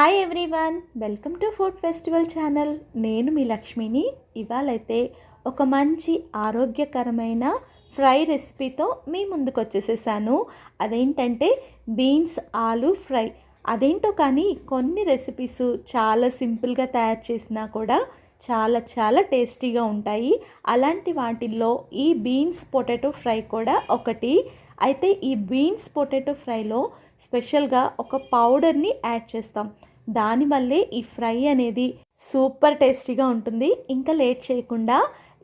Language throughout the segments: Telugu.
Hi everyone welcome to food festival channel నేను మీ లక్ష్మిని. ఇవాళైతే ఒక మంచి ఆరోగ్యకరమైన ఫ్రై రెసిపీతో మీ ముందుకు వచ్చేసేసాను అదేంటంటే బీన్స్ ఆలు ఫ్రై. అదేంటో కానీ కొన్ని రెసిపీస్ చాలా సింపుల్గా తయారు చేసినా కూడా చాలా చాలా టేస్టీగా ఉంటాయి. అలాంటి వాటిల్లో ఈ బీన్స్ పొటాటో ఫ్రై కూడా ఒకటి. అయితే ఈ బీన్స్ పొటాటో ఫ్రైలో స్పెషల్గా ఒక పౌడర్ని యాడ్ చేస్తాం. దానివల్లే ఈ ఫ్రై అనేది సూపర్ టేస్టీగా ఉంటుంది. ఇంకా లేట్ చేయకుండా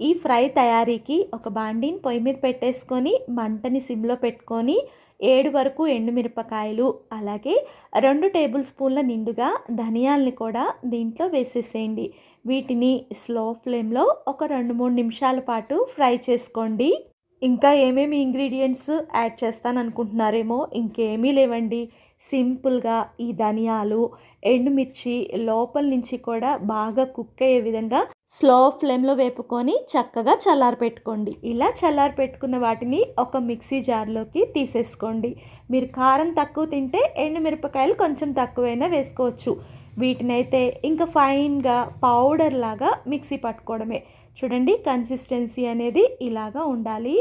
ఈ ఫ్రై తయారీకి ఒక బాండీని పొయ్యి మీద పెట్టేసుకొని మంటని సిమ్లో పెట్టుకొని ఏడు వరకు ఎండుమిరపకాయలు అలాగే రెండు టేబుల్ స్పూన్ల నిండుగా ధనియాల్ని కూడా దీంట్లో వేసేసేయండి. వీటిని స్లో ఫ్లేమ్లో ఒక రెండు మూడు నిమిషాల పాటు ఫ్రై చేసుకోండి. ఇంకా ఏమేమి ఇంగ్రీడియంట్స్ యాడ్ చేస్తాను అనుకుంటున్నారేమో ఇంకేమీ లేవండి. సింపుల్గా ఈ ధనియాలు ఎండుమిర్చి లోపల నుంచి కూడా బాగా కుక్ అయ్యే విధంగా స్లో ఫ్లేమ్లో వేపుకొని చక్కగా చల్లారి పెట్టుకోండి ఇలా చల్లారి పెట్టుకున్న వాటిని ఒక మిక్సీ జార్లోకి తీసేసుకోండి. మీరు కారం తక్కువ తింటే ఎండుమిరపకాయలు కొంచెం తక్కువైనా వేసుకోవచ్చు. వీటినైతే ఇంకా ఫైన్గా పౌడర్ లాగా మిక్సీ పట్టుకోవడమే. చూడండి కన్సిస్టెన్సీ అనేది ఇలాగా ఉండాలి.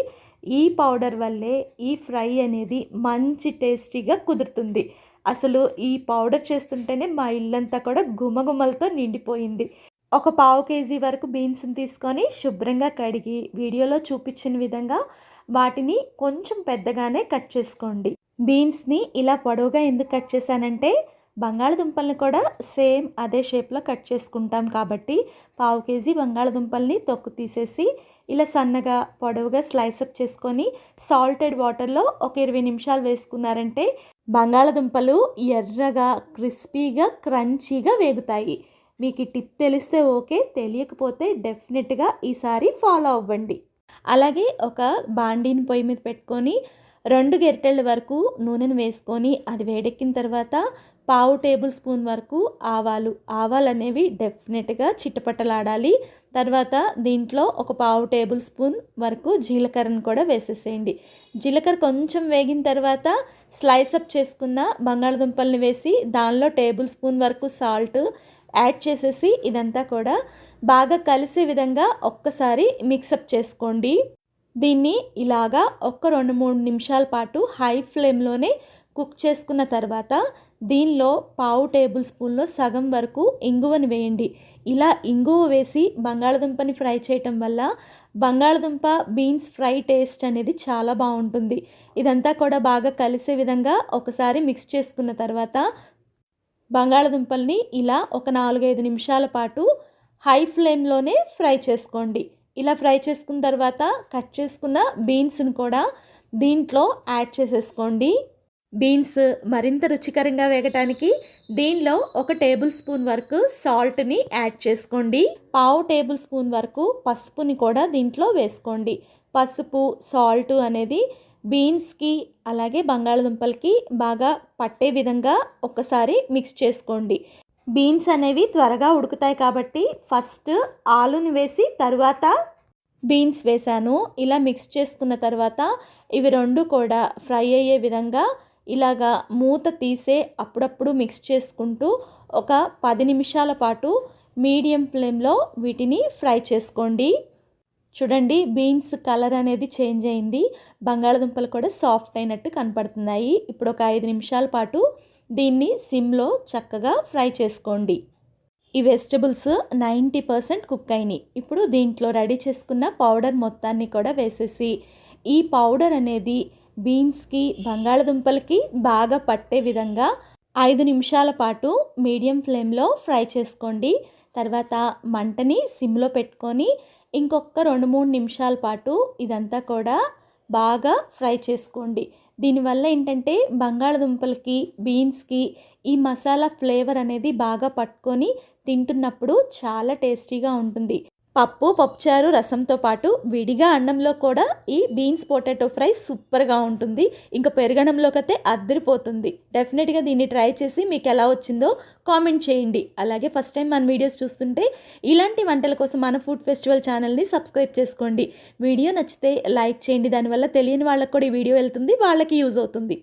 ఈ పౌడర్ వల్లే ఈ ఫ్రై అనేది మంచి టేస్టీగా కుదురుతుంది. అసలు ఈ పౌడర్ చేస్తుంటేనే మా ఇల్లంతా కూడా గుమగుమలతో నిండిపోయింది. ఒక పావు కేజీ వరకు బీన్స్ని తీసుకొని శుభ్రంగా కడిగి వీడియోలో చూపించిన విధంగా వాటిని కొంచెం పెద్దగానే కట్ చేసుకోండి. బీన్స్ని ఇలా పొడవుగా ఎందుకు కట్ చేశానంటే బంగాళదుంపల్ని కూడా సేమ్ అదే షేప్లో కట్ చేసుకుంటాం కాబట్టి పావు కేజీ బంగాళదుంపల్ని తొక్కు తీసేసి ఇలా సన్నగా పొడవుగా స్లైస్ అప్ చేసుకొని సాల్టెడ్ వాటర్లో ఒక ఇరవై నిమిషాలు వేసుకున్నారంటే బంగాళదుంపలు ఎర్రగా క్రిస్పీగా క్రంచీగా వేగుతాయి. మీకు ఈ టిప్ తెలిస్తే ఓకే తెలియకపోతే డెఫినెట్గా ఈసారి ఫాలో అవ్వండి. అలాగే ఒక బాండీని పొయ్యి మీద పెట్టుకొని రెండు గెరిటెళ్ళ వరకు నూనెను వేసుకొని అది వేడెక్కిన తర్వాత పావు టేబుల్ స్పూన్ వరకు ఆవాలు. ఆవాలు అనేవి డెఫినెట్గా చిట్టపట్టలాడాలి తర్వాత దీంట్లో ఒక పావు టేబుల్ స్పూన్ వరకు జీలకర్రను కూడా వేసేసేయండి. జీలకర్ర కొంచెం వేగిన తర్వాత స్లైస్ అప్ చేసుకున్న బంగాళదుంపల్ని వేసి దానిలో టేబుల్ స్పూన్ వరకు సాల్ట్ యాడ్ చేసేసి ఇదంతా కూడా బాగా కలిసే విధంగా ఒక్కసారి మిక్సప్ చేసుకోండి. దీన్ని ఇలాగా ఒక్క రెండు మూడు నిమిషాల పాటు హై ఫ్లేమ్లోనే కుక్ చేసుకున్న తర్వాత దీనిలో పావు టేబుల్ స్పూన్లో సగం వరకు ఇంగువని వేయండి. ఇలా ఇంగువ వేసి బంగాళదుంపని ఫ్రై చేయటం వల్ల బంగాళదుంప బీన్స్ ఫ్రై టేస్ట్ అనేది చాలా బాగుంటుంది. ఇదంతా కూడా బాగా కలిసే విధంగా ఒకసారి మిక్స్ చేసుకున్న తర్వాత బంగాళదుంపల్ని ఇలా ఒక నాలుగైదు నిమిషాల పాటు హై ఫ్లేమ్లోనే ఫ్రై చేసుకోండి. ఇలా ఫ్రై చేసుకున్న తర్వాత కట్ చేసుకున్న బీన్స్ని కూడా దీంట్లో యాడ్ చేసేసుకోండి. బీన్స్ మరింత రుచికరంగా వేగటానికి దీనిలో ఒక టేబుల్ స్పూన్ వరకు సాల్ట్ని యాడ్ చేసుకోండి. పావు టేబుల్ స్పూన్ వరకు పసుపుని కూడా దీంట్లో వేసుకోండి. పసుపు సాల్ట్ అనేది బీన్స్కి అలాగే బంగాళదుంపలకి బాగా పట్టే విధంగా ఒకసారి మిక్స్ చేసుకోండి. బీన్స్ అనేవి త్వరగా ఉడుకుతాయి కాబట్టి ఫస్ట్ ఆలుని వేసి తర్వాత బీన్స్ వేసాను. ఇలా మిక్స్ చేసుకున్న తర్వాత ఇవి రెండు కూడా ఫ్రై అయ్యే విధంగా ఇలాగా మూత తీసే అప్పుడప్పుడు మిక్స్ చేసుకుంటూ ఒక పది నిమిషాల పాటు మీడియం ఫ్లేమ్లో వీటిని ఫ్రై చేసుకోండి. చూడండి బీన్స్ కలర్ అనేది చేంజ్ అయింది. బంగాళదుంపలు కూడా సాఫ్ట్ అయినట్టు కనపడుతున్నాయి. ఇప్పుడు ఒక ఐదు నిమిషాల పాటు దీన్ని సిమ్లో చక్కగా ఫ్రై చేసుకోండి. ఈ వెజిటబుల్స్ నైంటీ పర్సెంట్ కుక్ అయినాయి. ఇప్పుడు దీంట్లో రెడీ చేసుకున్న పౌడర్ మొత్తాన్ని కూడా వేసేసి ఈ పౌడర్ అనేది బీన్స్కి బంగాళదుంపలకి బాగా పట్టే విధంగా ఐదు నిమిషాల పాటు మీడియం ఫ్లేమ్లో ఫ్రై చేసుకోండి. తర్వాత మంటని సిమ్లో పెట్టుకొని ఇంకొక రెండు మూడు నిమిషాల పాటు ఇదంతా కూడా బాగా ఫ్రై చేసుకోండి. దీనివల్ల ఏంటంటే బంగాళదుంపలకి బీన్స్కి ఈ మసాలా ఫ్లేవర్ అనేది బాగా పట్టుకొని తింటున్నప్పుడు చాలా టేస్టీగా ఉంటుంది. పప్పు పప్పుచారు రసంతో పాటు విడిగా అన్నంలో కూడా ఈ బీన్స్ పొటాటో ఫ్రై సూపర్గా ఉంటుంది. ఇంకా పెరగడంలోకి అయితే అద్దరిపోతుంది డెఫినెట్గా దీన్ని ట్రై చేసి మీకు ఎలా వచ్చిందో కామెంట్ చేయండి. అలాగే ఫస్ట్ టైం మన వీడియోస్ చూస్తుంటే ఇలాంటి వంటల కోసం మన ఫుడ్ ఫెస్టివల్ ఛానల్ని సబ్స్క్రైబ్ చేసుకోండి. వీడియో నచ్చితే లైక్ చేయండి. దానివల్ల తెలియని వాళ్ళకి కూడా ఈ వీడియో వెళ్తుంది. వాళ్ళకి యూజ్ అవుతుంది.